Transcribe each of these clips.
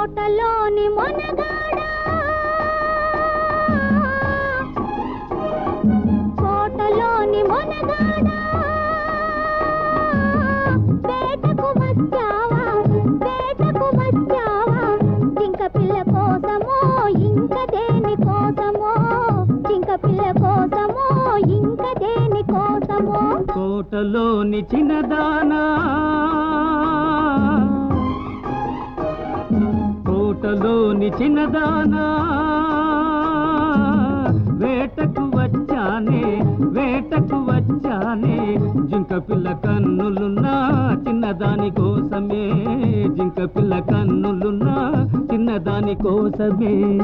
తోటలోని మొనగాడా? కోటలోని మొనగాడా? వేటకు వచ్చావా? వేటకు వచ్చావా? జింక పిల్ల కోసమో ఇంక దేని కోసమో? జింక పిల్ల కోసమో ఇంక దేని కోసమో? కోటలోని చిన్నదానా? కోటలోని చిన్నదానా. వేటకు వచ్చానే వేటకు వచ్చానే. జింక పిల్ల కన్నులున్నా చిన్నదాని కోసమే. జింక పిల్ల కన్నులున్నా చిన్నదాని కోసమే.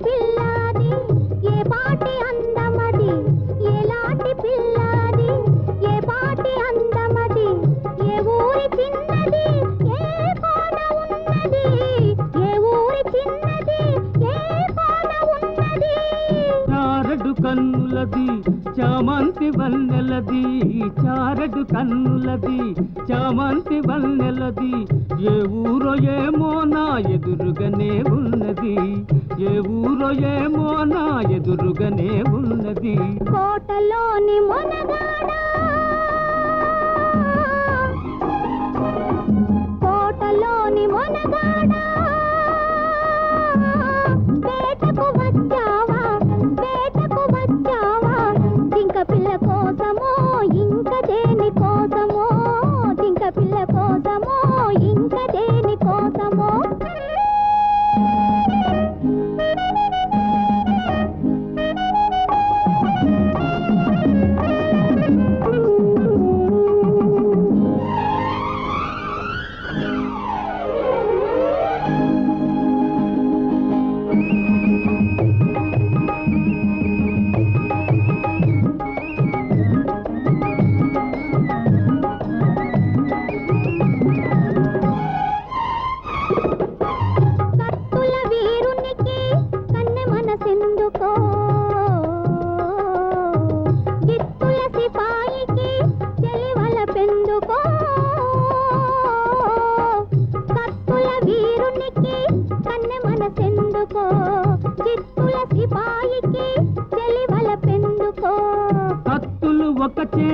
嗯 కన్నులది చామంతి వన్నెలది చారడు కన్నులది చామంతి వన్నెలది ఏ ఊరో ఏమో నా ఎదురుగానే ఉన్నది ఏ ఊరో ఏమో నా ఎదురుగానే ఉన్నది. కోటలోని మొనగాడా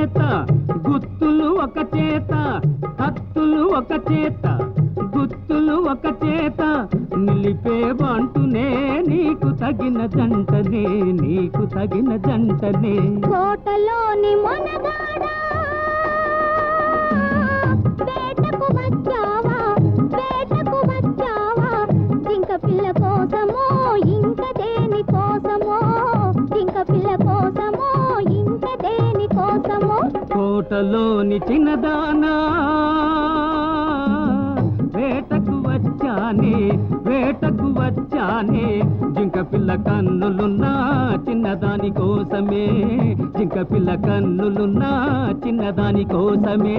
చేత గుత్తులు ఒక చేత కత్తులు ఒక చేత గుత్తులు ఒక చేత నిలిపేవంటునే నీకు తగిన జంటనే నీకు తగిన జంటనే. కోటలోని మనగాడా తోటలోని చిన్నదానా. వేటకు వచ్చానే వేటకు వచ్చానే. జింక పిల్ల కన్నులున్నా చిన్నదాని కోసమే. జింక పిల్ల కన్నులున్నా చిన్నదాని కోసమే.